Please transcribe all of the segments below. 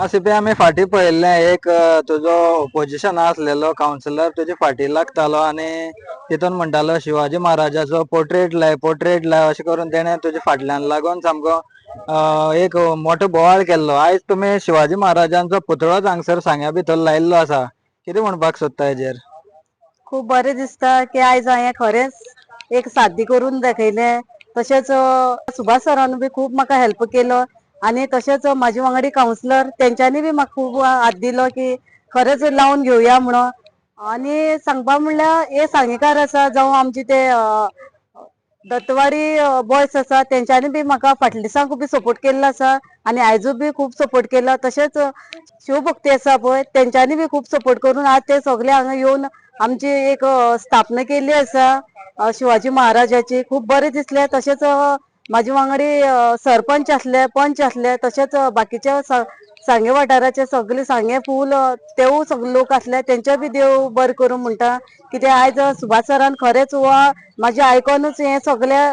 आसिपी आमी फाटी पळयल्लें एक तुजो ओपोजिशन आसलेलो कावन्सिलर तुजे फाटी लागतालो आनी तितून म्हणटालो शिवाजी महाराजाचो पोर्ट्रेट लाय पोर्ट्रेट लाय अशें करून तेणें तुज्या फाटल्यान लागून सामको एक मोठो बोवाळ केल्लो. आयज तुमी शिवाजी महाराजांचो पुतळोच हांगसर सांग्या भितर लायिल्लो आसा कितें म्हणपाक सोदता हेजेर खूप बरें दिसता की आयज हांवें खरेंच एक साध्य करून दाखयलें तशेंच सुभाष सरान बी खूब म्हाका हेल्प केलो. आनी तशेंच म्हाजे वांगडी काउन्सिलर तेंच्यांनी बी म्हाका खूब हात दिलो की खरेंच लावन घेवया म्हणून. आनी सांगपा म्हणल्यार हे सांगेकार आसा जावं आमचे ते दत्तवाडी बॉयज आसा तेंच्यांनी बी म्हाका फाटल्या दिसांक बी सपोर्ट केल्लो आसा आनी आयजूय बी खूब सपोर्ट केला. तशेंच शिवभक्ती आसा पळय तेंच्यांनी बी खूब सपोर्ट करून आज ते सगळे हांगा येवन आमची एक स्थापना केल्ली आसा शिवाजी महाराजाची खूब बरें दिसलें. तशेंच अ, म्हाजे वांगडी सरपंच असले पंच असले तशेंच बाकीच्या सांगे वाठाराचे सगळे सांगे फूल अ, तेवूय सगळे लोक आसले तेंचे बी देव बरें करूं म्हणटा कित्याक आयज सुभाष सरान खरेंच वा म्हाजे आयकोनूच हे सगळे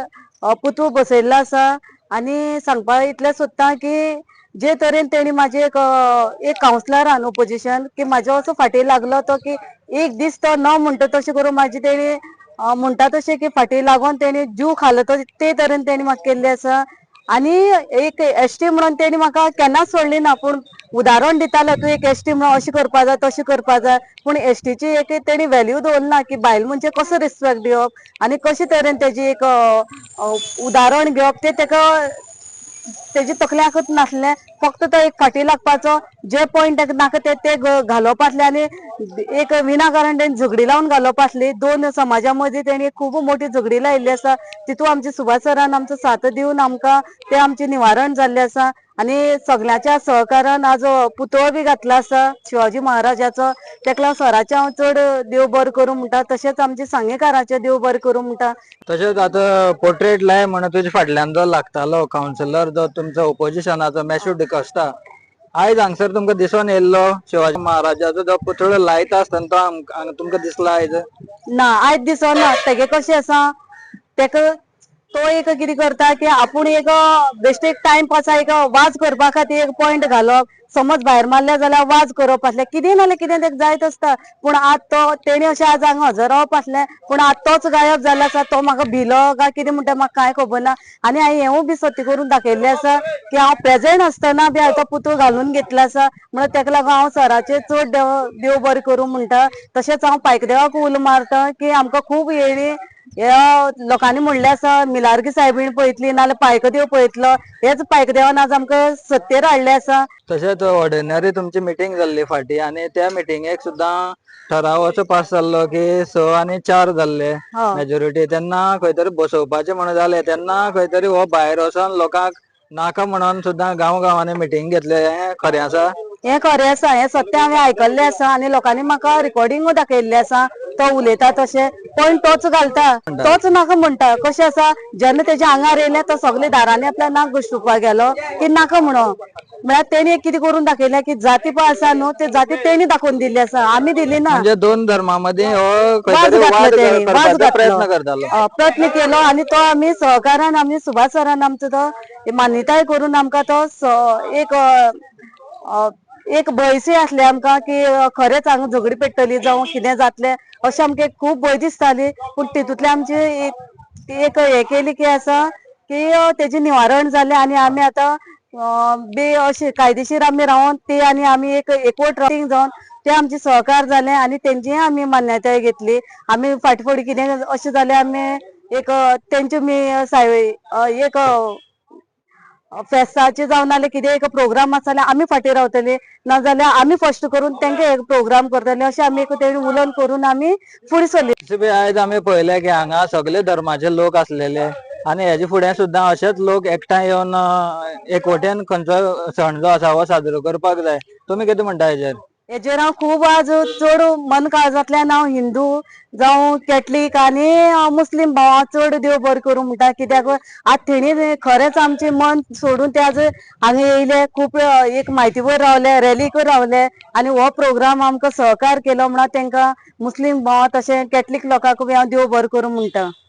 पुतू बसयल्लो आसा. आनी सांगपा इतलें सोदता की जे तरेन तेणी माझे एक एक एक कावन्सिलरान ओपोजिशन की म्हाजो असो फाटी लागलो तो की एक दीस तो न म्हणटा तशें करून म्हाजी तेणी म्हणटा तशें की फाटी लागोन तेणी जीव खालो तो ते तरेन तेणी म्हाका केल्ले आसा आनी एक एस टी म्हणून तेणी म्हाका केन्नाच सोडली ना पूण उदाहरण दितालो तूं एक एस टी म्हणून अशें करपा जाय तशें करपा जाय पूण एसटीची एक तेणी व्हॅल्यू दवरना की बायल म्हणजे कसो रिस्पेक्ट दिवप आनी कशे तरेन तेजी एक उदाहरण घेवप तें तेका तेजे तकल्याकूच नासलें फक्त तो एक फाटी लागपाचो जे पॉयंट नाका ते ते घालप आसले आनी एक विनाकारण तेणी झगडी लावन घालप आसली दोन समाजा मदीं तेणी खूब मोठी झगडी लायिल्ली आसा. तितून आमच्या सुभाष सरान आमचो साथ दिवन आमकां ते आमचे निवारण जाल्लें आसा. आनी सगळ्याच्या सहकारान आज पुतळो बी घातलो आसा शिवाजी महाराजाचो. तेका लागून सराचें हांव चड देव बर करूं म्हणटा तशेंच आमचे सांगेकाराचें देव बरें करूं म्हणटा. तशेंच आतां पोर्ट्रेट लाय म्हणून तुज्या फाटल्यान जो लागतालो कावन्सिलर जो तुमचो ओपोजिशनाचो मॅशू आयज हांगसर तुमकां दिसोन येयल्लो शिवाजी महाराजाचो जो पुतळो लायता आसतना तो हांगा तुमकां दिसला आयज ना आयज दिसना तेगे कशें आसा? तेका तो एक कितें करता की आपूण एक बेश्टे एक टायम पासा एक वाज करपा खातीर एक पॉयंट घालप. समज भायर मारल्या जाल्यार वाज करप आसलें कितें नाल्यार कितें तेका जायत आसता पूण आज तो तेणी अशें आज हांगा हजर रावप आसलें पूण आज तोच गायब जाल्लो आसा तो म्हाका भिलो काय कितें म्हणटा म्हाका कांय खबर ना. आनी हांवें हेंवूय बी सत्य करून दाखयल्लें आसा की हांव प्रेजेंट आसतना बी हांवें तो पुतळो घालून घेतलो आसा. म्हणून तेका लागून हांव सराचेर चड देव देव बरें करूं म्हणटा. तशेंच हांव पायकदेवाक उलो मारता की आमकां खूब येणी ह्या लोकांनी म्हणलें आसा मिलार्गी सायबीण पळयतली नाल्यार पायक देव पळयतलो हेच पायक देवान आज आमकां सत्तेर हाडलें आसा तशेंच ऑर्डिनरी तुमची मिटींग जाल्ली फाटी आनी त्या मिटिंगेक सुद्दां ठराव असो पास जाल्लो की स आनी चार जाल्ले. मेजॉरिटी तेन्ना खंय तरी बसोवपाचें म्हणून जालें तेन्ना खंय तरी हो भायर वचोन लोकांक नाका म्हणून सुद्दां गांव गांवांनी मिटींग घेतले हें खरें आसा हें खरें आसा हें सत्य हांवें आयकल्लें आसा आनी लोकांनी म्हाका रिकॉर्डिंगूय दाखयल्लें आसा. तो उलयता तशें पण तोच घालता. तोच नाका म्हणटा. कशें आसा? जेन्ना तेज्या आंगार येयलें तो सगळे दारांनी आपल्या नाक घुसटुपाक गेलो. की नाका म्हणून म्हळ्यार तेणी एक कितें करून दाखयलें की जाती पळय आसा न्हू ते जाती तेणी दाखोवन दिल्ली आसा. आमी दिली ना. म्हणजे दोन धर्मा मदीं हो वाज घातलो तेणी वाज प्रयत्न घातलो केलो आनी तो आमी सहकारान आमी सुभाष सरान आमचो तो मान्यताय करून आमकां तो एक एक भंयसूय आसली आमकां की खरेंच हांगा झगडी पेट्टली जावं कितें जातलें. अशें आमकां एक खूब भंय दिसताली. पूण तितूंतले आमची एक एक हें केली की आसा की तेजें निवारण जालें आनी आमी आतां बे अशें कायदेशीर आमी रावन ती आनी आमी एक एकवट रावंक जावन ते आमचे सहकार जाले आनी तेंचीय आमी मान्यताय घेतली. आमी फाटी फुडें कितें अशें जाल्यार आमी एक तेंचे मी साय एक फेस्ताचे जावन नाल्यार कितें एक प्रोग्राम आसा जाल्यार आमी फाटीं रावतली. नाजाल्यार आमी फर्स्ट करून तेंका एक प्रोग्राम करतले. अशें आमी तेणी उलोवन करून आमी फुडें सरले आयज आमी पळयलें की हांगा सगळे धर्माचे लोक आसलेले आनी हेजे फुडें सुद्दां अशेच लोक एकठांय येवन एकवटेन खंयचो सण जो आसा हो साजरो करपाक जाय. तुमी कितें म्हणटा हेजेर हेजेर हांव खूब आज चड मन काळजांतल्यान हांव हिंदू जावं कॅथलीक आनी अ, मुस्लीम भावां चड देव बरें करूं म्हणटा कित्याक आज तेणी खरेंच आमचें मन सोडून ते आज हांगा येयले खूब एक म्हायतीभर रावले रॅलीकूय रावले आनी हो प्रोग्राम आमकां सहकार केलो म्हणून तांकां मुस्लीम भावां तशें कॅथलीक लोकांक बी हांव देव बरें करूं म्हणटा